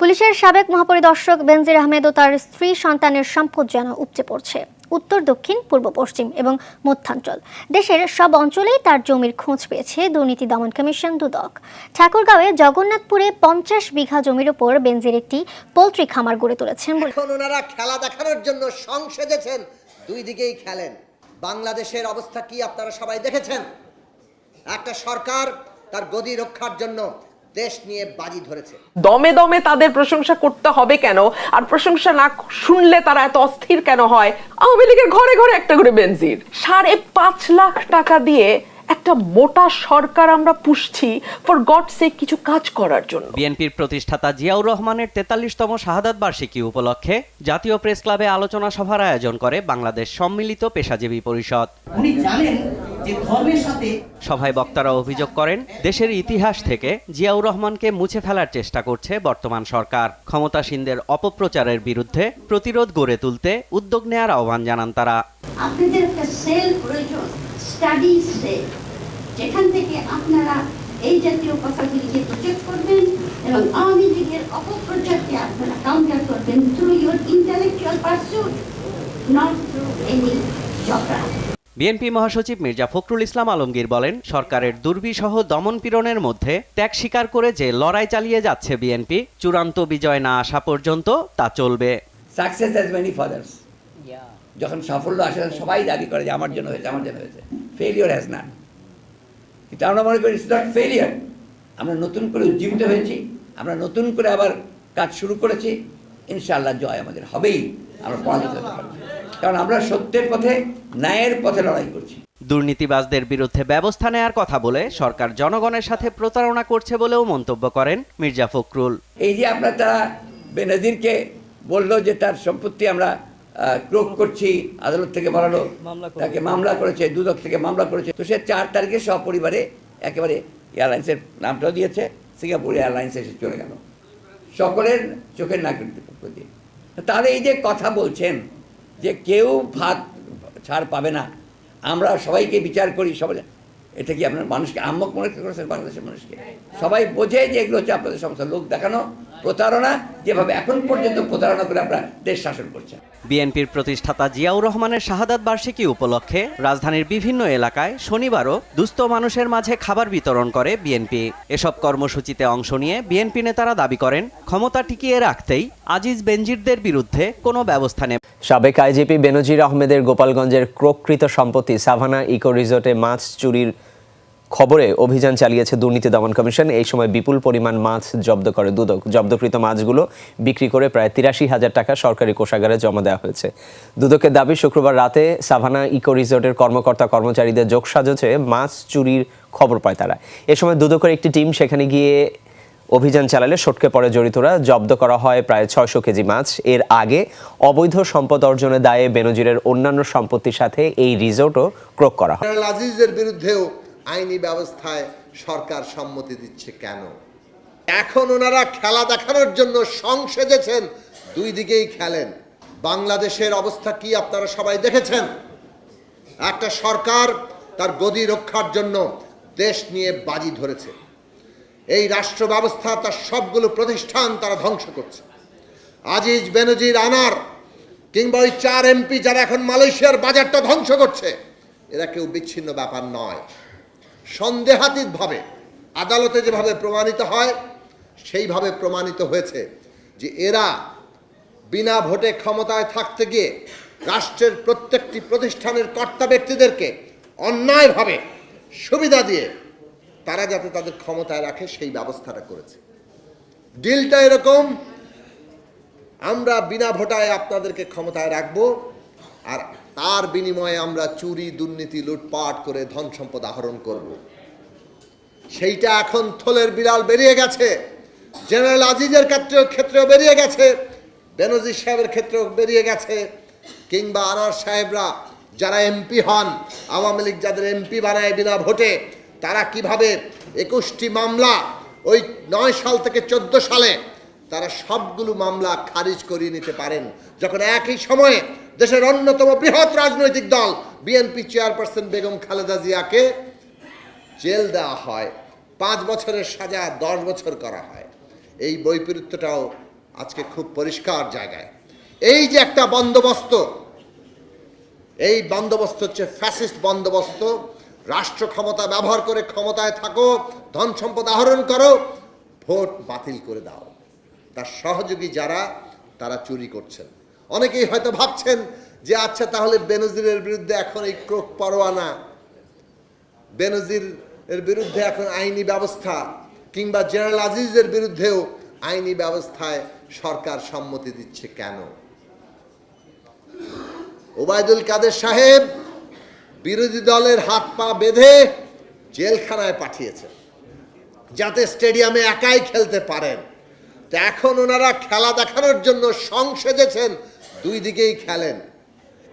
পুলিশের সাবেক মহাপরিদর্শক বেনজির আহমেদ ও তার স্ত্রী সন্তানের সম্পদ যেন উপচে পড়ছে। উত্তর, দক্ষিণ, পূর্ব, পশ্চিম এবং মধ্যাঞ্চল। দেশের সব অঞ্চলেই তার জমির খোঁজ পেয়েছে দুর্নীতি দমন কমিশন দুদক। ঠাকুরগাঁওয়ে জগন্নাথপুরে পঞ্চাশ বিঘা জমির ওপর বেনজির একটি পোলট্রি খামার গড়ে তুলেছেন ওনারা খেলা দেখানোর জন্য সং সেজেছেন দুই দিকেই খেলেন। বাংলাদেশের অবস্থা কি আপনারা সবাই দেখেছেন? একটা সরকার তার গদি রক্ষার জন্য দেশ নিয়ে বাজি ধরেছে। দমে দমে তাদের প্রশংসা করতে হবে কেন? আর প্রশংসা না শুনলে তারা এত অস্থির কেন হয়? আওয়ামী লীগের ঘরে ঘরে একটা করে বেনজির। সাড়ে পাঁচ লাখ টাকা দিয়ে একটা মোটা সরকার আমরা পুষছি ফর গড সে কিছু কাজ করার জন্য। বিএনপির প্রতিষ্ঠাতা জিয়াউর রহমানের তেতাল্লিশতম শাহাদাত বার্ষিকী উপলক্ষে জাতীয় প্রেস ক্লাবে আলোচনা সভার আয়োজন করে বাংলাদেশ সম্মিলিত পেশাজীবী পরিষদ। উনি জানেন যে ধর্মের সাথে সভায় বক্তারা অভিযোগ করেন দেশের ইতিহাস থেকে জিয়াউর রহমানকে মুছে ফেলার চেষ্টা করছে বর্তমান সরকার। ক্ষমতাসীনদের অপপ্রচারের বিরুদ্ধে প্রতিরোধ গড়ে তুলতে উদ্যোগ নেয়ার আহ্বান জানান তারা। আপনাদের একটা সেল প্রয়োজন স্টাডি সেল যেখান থেকে আপনারা এই জাতীয় কথাগুলিকে প্রজেক্ট করবেন এবং আওয়ামী লীগের অপপ্রচারকে আপনারা কাউন্টার করবেন through your intellectual pursuit not through any ঝগড়া বিএনপি মহাসচিব মির্জা ফখরুল ইসলাম আলমগীর বলেন সরকারের দুর্বিসহ দমন পীড়নের মধ্যে ত্যাগ স্বীকার করে যে লড়াই চালিয়ে যাচ্ছে বিএনপি চূড়ান্ত বিজয় না আসা পর্যন্ত তা চলবে। সাকসেস হ্যাজ মেনি ফাদার্স যখন সাফল্য আসে সবাই দাবি করে যে আমার জন্য হয়েছে আমার জন্য হয়েছে। ফেলিওর হ্যাজ নান কিন্তু আমরা মনে করি ইটস নট ফেলিয়ার আমরা নতুন করে উজ্জীবিত হয়েছি আমরা নতুন করে আবার কাজ শুরু করেছি ইনশাআল্লাহ জয় আমাদের হবেই আমরা পরাজিত হতে পারব। কারণ আমরা সত্যের পথে ন্যায়ের পথে লড়াই করছি। দুর্নীতিবাজদের বিরুদ্ধে ব্যবস্থা নেয়ার কথা বলে সরকার জনগণের সাথে প্রতারণা করছে বলেও মন্তব্য করেন মির্জা ফখরুল। এই যে আপনার তারা বেনজিরকে বলল যে তার সম্পত্তি আমরা ক্রোক করছি আদালত থেকে বলালো তাকে মামলা করেছে দুদক থেকে মামলা করেছে। তো সে চার তারিখে সপরিবারে একেবারে এয়ারলাইন্সের নামটাও দিয়েছে সিঙ্গাপুর এয়ারলাইন্স এসে চলে গেল। সকলের চোখের নাকের প্রতি তাহলে এই যে কথা বলছেন যে কেউ ভাত ছাড় পাবে না আমরা সবাইকে বিচার করি সবাই এটা কি আপনার মানুষকে আম্মক মনে করেছেন বাংলাদেশের মানুষকে? সবাই বোঝে যে এগুলো হচ্ছে আপনাদের সমস্যা। লোক দেখানো প্রতারণা যেভাবে এখন পর্যন্ত প্রতারণা করে আমরা দেশ শাসন করছে। বিএনপির প্রতিষ্ঠাতা জিয়াউর রহমানের শাহাদাত বার্ষিকী উপলক্ষে রাজধানীর বিভিন্ন এলাকায় শনিবারও দুস্থ মানুষের মাঝে খাবার বিতরণ করে বিএনপি। এসব কর্মসূচিতে অংশ নিয়ে বিএনপি নেতারা দাবি করেন ক্ষমতা টিকিয়ে রাখতেই আজিজ বেনজিরদের বিরুদ্ধে কোনো ব্যবস্থা নেবে। সাবেক আইজিপি বেনজির আহমেদের গোপালগঞ্জের ক্রোকৃত সম্পত্তি সাভানা ইকো রিসোর্টে মাছ চুরির খবরে অভিযান চালিয়েছে দুর্নীতি দমন কমিশন। এই সময় বিপুল পরিমাণ মাছ জব্দ করে দুদক। জব্দকৃত মাছগুলো বিক্রি করে প্রায় তিরাশি হাজার টাকা সরকারি কোষাগারে জমা দেওয়া হয়েছে। দুদকের দাবি, শুক্রবার রাতে সাভানা ইকো রিসোর্টের কর্মকর্তা কর্মচারীদের যোগসাজছে মাছ চুরির খবর পায় তারা। এ সময় দুদকের একটি টিম সেখানে গিয়ে অভিযান চালালে সটকে পড়ে জড়িতরা। জব্দ করা হয় প্রায় ছয়শো কেজি মাছ। এর আগে অবৈধ সম্পদ অর্জনের দায়ে বেনজিরের অন্যান্য সম্পত্তির সাথে এই রিসোর্টও ক্রোক করা হয়। বিরুদ্ধেও আইনি ব্যবস্থায় সরকার সম্মতি দিচ্ছে কেন? এখন ওনারা খেলা দেখানোর জন্য সং সেজেছেন, দুই দিকেই খেলেন। বাংলাদেশের অবস্থা কি আপনারা সবাই দেখেছেন? একটা সরকার তার গদি রক্ষার জন্য দেশ নিয়ে বাজি ধরেছে। এই রাষ্ট্র ব্যবস্থা, তার সবগুলো প্রতিষ্ঠান তারা ধ্বংস করছে। আজিজ বেনজির আনার কিংবা ওই চার এমপি যারা এখন মালয়েশিয়ার বাজারটা ধ্বংস করছে, এরা কেউ বিচ্ছিন্ন ব্যাপার নয়। সন্দেহাতীতভাবে আদালতে যেভাবে প্রমাণিত হয়, সেইভাবে প্রমাণিত হয়েছে যে এরা বিনা ভোটে ক্ষমতায় থাকতে গিয়ে রাষ্ট্রের প্রত্যেকটি প্রতিষ্ঠানের কর্তা ব্যক্তিদেরকে অন্যায়ভাবে সুবিধা দিয়ে তারা যাতে তাদের ক্ষমতায় রাখে, সেই ব্যবস্থাটা করেছে। ডিলটা এরকম, আমরা বিনা ভোটায় আপনাদেরকে ক্ষমতায় রাখব, আর তার বিনিময়ে আমরা চুরি, দুর্নীতি, লুটপাট করে ধন সম্পদ আহরণ করব। সেইটা এখন থলের বিড়াল বেরিয়ে গেছে। জেনারেল আজিজের ক্ষেত্রেও ক্ষেত্রেও বেরিয়ে গেছে। বেনজির সাহেবের ক্ষেত্রেও বেরিয়ে গেছে। কিংবা আনার সাহেবরা যারা এমপি হন, আওয়ামী লীগ যাদের এমপি বানায় বিনা ভোটে, তারা কীভাবে একুশটি মামলা ওই নয় সাল থেকে চোদ্দ সালে তারা সবগুলো মামলা খারিজ করিয়ে নিতে পারেন। যখন একই সময়ে দেশের অন্যতম বৃহৎ রাজনৈতিক দল বিএনপি চেয়ারপারসন বেগম খালেদা জিয়াকে জেল দেওয়া হয়, পাঁচ বছরের সাজা, দশ বছর করা হয়। এই বৈপরীত্যটাও আজকে খুব পরিষ্কার জায়গায়। এই যে একটা বন্দোবস্ত, এই বন্দোবস্ত হচ্ছে ফ্যাসিস্ট বন্দোবস্ত। রাষ্ট্র ক্ষমতা ব্যবহার করে ক্ষমতায় থাকো, ধন সম্পদ আহরণ করো, ভোট বাতিল করে দাও। তার সহযোগী যারা, তারা চুরি করছেন। অনেকেই হয়তো ভাবছেন যে আচ্ছা তাহলে বেনজিরের বিরুদ্ধে এখন এই ক্রোক পরোয়ানা বেনজির এর বিরুদ্ধে এখন আইনি ব্যবস্থা, কিংবা জেনারেল আজিজের বিরুদ্ধেও আইনি ব্যবস্থায় সরকার সম্মতি দিচ্ছে কেন? ওবায়দুল কাদের সাহেব বিরোধী দলের হাত পা বেঁধে জেলখানায় পাঠিয়েছে যাতে স্টেডিয়ামে একাই খেলতে পারেন। এখন ওনারা খেলা দেখানোর জন্য সং সেজেছেন দুই দিকেই খেলেন।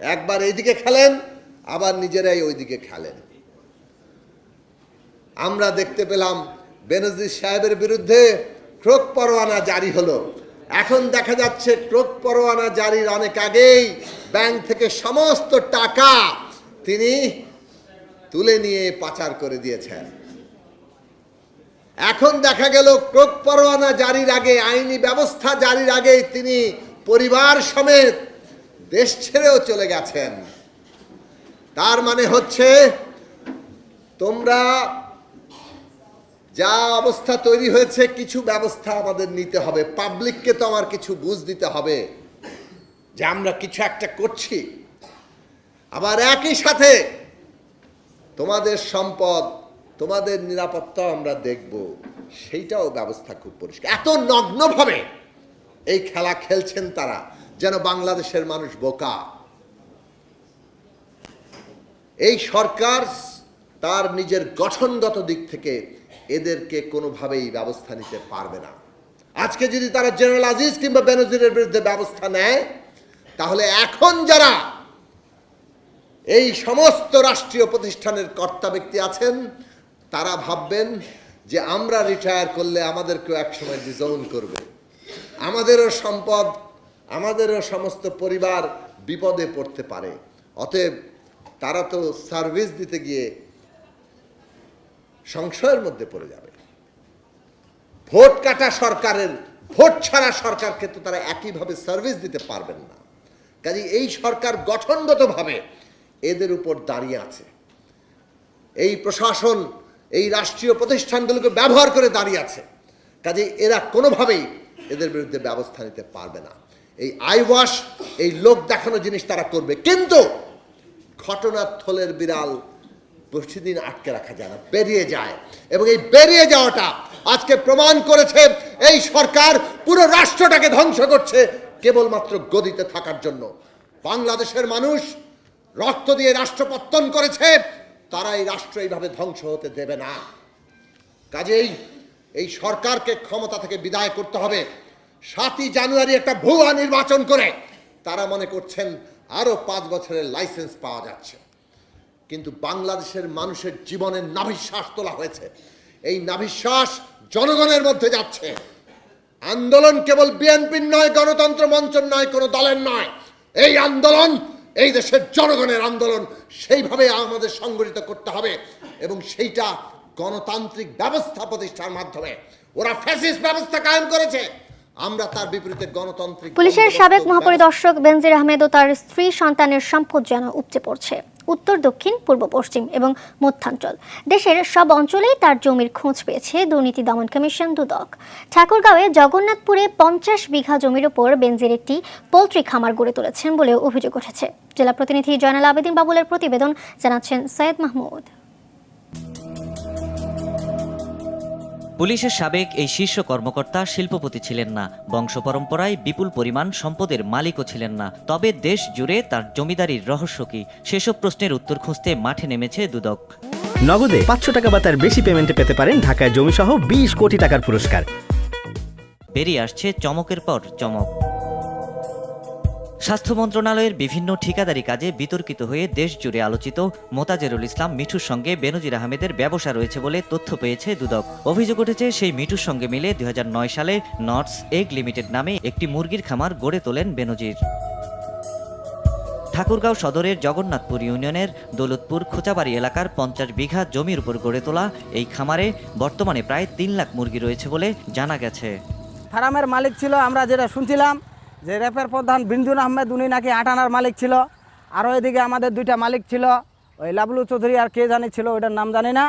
একবার এইদিকে খেলেন, আবার নিজেরাই ওইদিকে খেলেন। আমরা দেখতে পেলাম বেনজির সাহেবের বিরুদ্ধে ক্রোক পরোয়ানা জারি হলো। এখন দেখা যাচ্ছে ক্রোক পরোয়ানা জারির অনেক আগেই ব্যাংক থেকে সমস্ত টাকা তিনি তুলে নিয়ে পাচার করে দিয়েছেন। এখন দেখা গেল ক্রোক পরোয়ানা জারির আগে, আইনি ব্যবস্থা জারির আগে তিনি পরিবার সমেত দেশ ছেড়েও চলে গেছেন। তার মানে হচ্ছে, তোমরা যা অবস্থা তৈরি হয়েছে, কিছু ব্যবস্থা আমাদের নিতে হবে। পাবলিককে তো আমার কিছু বুঝ দিতে হবে যে আমরা কিছু একটা করছি। আবার একই সাথে তোমাদের সম্পদ তোমাদের নিরাপত্তা আমরা দেখব। সেইটাও ব্যবস্থা খুব পরিষ্কার। এত নগ্নভাবে এই খেলা খেলছেন তারা, যেন বাংলাদেশের মানুষ বোকা। এই সরকার তার নিজের গঠনগত দিক থেকে এদেরকে কোনোভাবেই ব্যবস্থা নিতে পারবে না। আজকে যদি তারা জেনারেল আজিজ কিংবা বেনজিরের বিরুদ্ধে ব্যবস্থা নেয়, তাহলে এখন যারা এই সমস্ত রাষ্ট্রীয় প্রতিষ্ঠানের কর্তা ব্যক্তি আছেন তারা ভাববেন যে আমরা রিটায়ার করলে আমাদেরকেও একসময় ডিজোন করবে। আমাদেরও সম্পদ, আমাদেরও সমস্ত পরিবার বিপদে পড়তে পারে। অতএব তারা তো সার্ভিস দিতে গিয়ে সংশয়ের মধ্যে পড়ে যাবে। ভোট কাটা সরকারের, ভোট ছাড়া সরকারকে তো তারা একইভাবে সার্ভিস দিতে পারবেন না। কাজে এই সরকার গঠনগতভাবে এদের উপর দাঁড়িয়ে আছে। এই প্রশাসন এই রাষ্ট্রীয় প্রতিষ্ঠানগুলোকে ব্যবহার করে দাঁড়িয়ে আছে। কাজে এরা কোনোভাবেই এদের বিরুদ্ধে ব্যবস্থা নিতে পারবে না। এই আইওয়াশ এই লোক দেখানো জিনিস তারা করবে। কিন্তু ঘটনার থলের বিড়াল বেশি দিন আটকে রাখা যায় না বেরিয়ে যায়। এবং এই বেরিয়ে যাওয়াটা আজকে প্রমাণ করেছে এই সরকার পুরো রাষ্ট্রটাকে ধ্বংস করছে কেবলমাত্র গদিতে থাকার জন্য। বাংলাদেশের মানুষ রক্ত দিয়ে রাষ্ট্রপত্তন করেছে তারা এই রাষ্ট্র এইভাবে ধ্বংস হতে দেবে না। কাজেই এই সরকারকে ক্ষমতা থেকে বিদায় করতে হবে। সাতই জানুয়ারি একটা ভুয়া নির্বাচন করে তারা মনে করছেন আরও পাঁচ বছরের লাইসেন্স পাওয়া যাচ্ছে। কিন্তু বাংলাদেশের মানুষের জীবনের নাভিশ্বাস তোলা হয়েছে। এই নাভিশ্বাস জনগণের মধ্যে যাচ্ছে। আন্দোলন কেবল বিএনপির নয়, গণতন্ত্র মঞ্চের নয়, কোনো দলের নয়। এই আন্দোলন এই দেশের জনগণের আন্দোলন সেইভাবে আমাদের সংগঠিত করতে হবে এবং সেইটা গণতান্ত্রিক ব্যবস্থা প্রতিষ্ঠার মাধ্যমে। ওরা ফ্যাসিস্ট ব্যবস্থা কায়েম করেছে। আমরা তার বিপরীতে গণতান্ত্রিক পুলিশের সাবেক মহাপরিদর্শক বেনজির আহমেদ ও তার স্ত্রী সন্তানের সম্পদ যেন উপচে পড়ছে। উত্তর, দক্ষিণ, পূর্ব, পশ্চিম এবং মধ্যাঞ্চল। দেশের সব অঞ্চলেই তার জমির খোঁজ পেয়েছে দুর্নীতি দমন কমিশন দুদক। ঠাকুরগাঁওয়ে জগন্নাথপুরে পঞ্চাশ বিঘা জমির ওপর বেঞ্জের একটি পোলট্রি খামার গড়ে তুলেছেন বলেও অভিযোগ উঠেছে। জেলা প্রতিনিধি জয়নাল আবেদিন বাবুলের প্রতিবেদন জানাচ্ছেন সৈয়দ মাহমুদ। পুলিশের সাবেক এই শীর্ষ কর্মকর্তা শিল্পপতি ছিলেন না। বংশ পরম্পরায় বিপুল পরিমাণ সম্পদের মালিকও ছিলেন না। তবে দেশ জুড়ে তার জমিদারির রহস্য কি? সেসব প্রশ্নের উত্তর খুঁজতে মাঠে নেমেছে দুদক। নগদে পাঁচশো টাকা বা তার বেশি পেমেন্টে পেতে পারেন ঢাকায় জমিসহ বিশ কোটি টাকার পুরস্কার। বেরিয়ে আসছে চমকের পর চমক। স্বাস্থ্য মন্ত্রণালয়ের বিভিন্ন ঠিকাদারি কাজে বিতর্কিত হয়ে দেশ জুড়ে আলোচিত মোতাজেরুল ইসলাম মিঠুর সঙ্গে বেনজির আহমেদের ব্যবসা রয়েছে বলে তথ্য পেয়েছে দুদক। অভিযোগ উঠেছে, সেই মিঠুর সঙ্গে মিলে দু হাজার নয় সালে নটস এগ লিমিটেড নামে একটি মুরগির খামার গড়ে তোলেন বেনজির। ঠাকুরগাঁও সদরের জগন্নাথপুর ইউনিয়নের দৌলতপুর খোঁচাবাড়ি এলাকার পঞ্চাশ বিঘা জমির উপর গড়ে তোলা এই খামারে বর্তমানে প্রায় তিন লাখ মুরগি রয়েছে বলে জানা গেছে। ফার্মের মালিক ছিল, আমরা যেটা শুনছিলাম যে র্যাপের প্রধান বিন্দুন আহমেদ উনি নাকি আট আনার মালিক ছিল। আরও এদিকে আমাদের দুইটা মালিক ছিল। ওই লাবলু চৌধুরী আর কে জানি ছিল ওইটার নাম জানি না।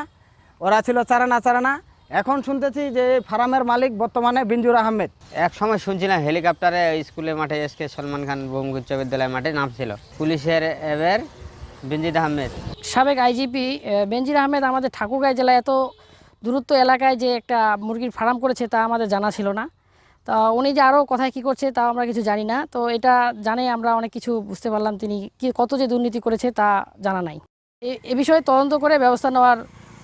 ওরা ছিল চারানা চারানা। এখন শুনতেছি যে এই ফার্মের মালিক বর্তমানে বিঞ্জুর আহমেদ। এক সময় শুনছিলাম হেলিকপ্টারে স্কুলের মাঠে এস কে সলমান খান বহুমুখী উচ্চ বিদ্যালয় মাঠে নামছিল পুলিশের এবার বিনজিদ আহমেদ। সাবেক আইজিপি বেনজির আহমেদ আমাদের ঠাকুরগাঁও জেলায় এত দূরত্ব এলাকায় যে একটা মুরগির ফার্ম করেছে তা আমাদের জানা ছিল না। তা উনি যে আরও কোথায় কী করছে তা আমরা কিছু জানি না। তো এটা জানে আমরা অনেক কিছু বুঝতে পারলাম তিনি কি কত যে দুর্নীতি করেছে তা জানা নাই। এ- এ বিষয়ে তদন্ত করে ব্যবস্থা নেওয়ার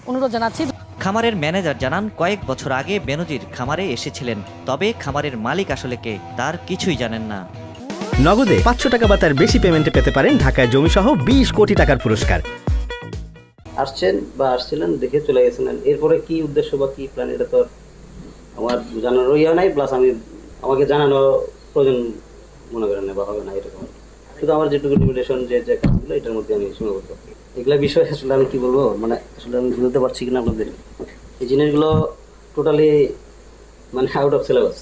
অনুরোধ জানাচ্ছি। খামারের ম্যানেজার জানান কয়েক বছর আগে বেনজির খামারে এসেছিলেন তবে খামারের মালিক আসলে কে তার কিছুই জানেন না। নগদে পাঁচশো টাকা বা তার বেশি পেমেন্টে পেতে পারেন ঢাকায় জমি সহ বিশ কোটি টাকার পুরস্কার। আসছেন বা আসছিলেন দেখে চলে গেছিলেন। এরপরে কি উদ্দেশ্য বা কি প্ল্যান এটা তো আমার জানার ইয়ে নাই প্লাস আমি আমাকে জানানো প্রয়োজন মনে করেন বা হবে না, এরকম শুধু আমার যেটুকু লিমিটেশন যে যে কাজগুলো, এটার মধ্যে আমি সীমাবদ্ধ। এগুলা বিষয়ে আসলে আমি কি বলব? মানে আসলে আমি বুঝতে পারছি কিনা আপনাদের। এই জিনিসগুলো টোটালি মানে আউট অফ সিলেবাস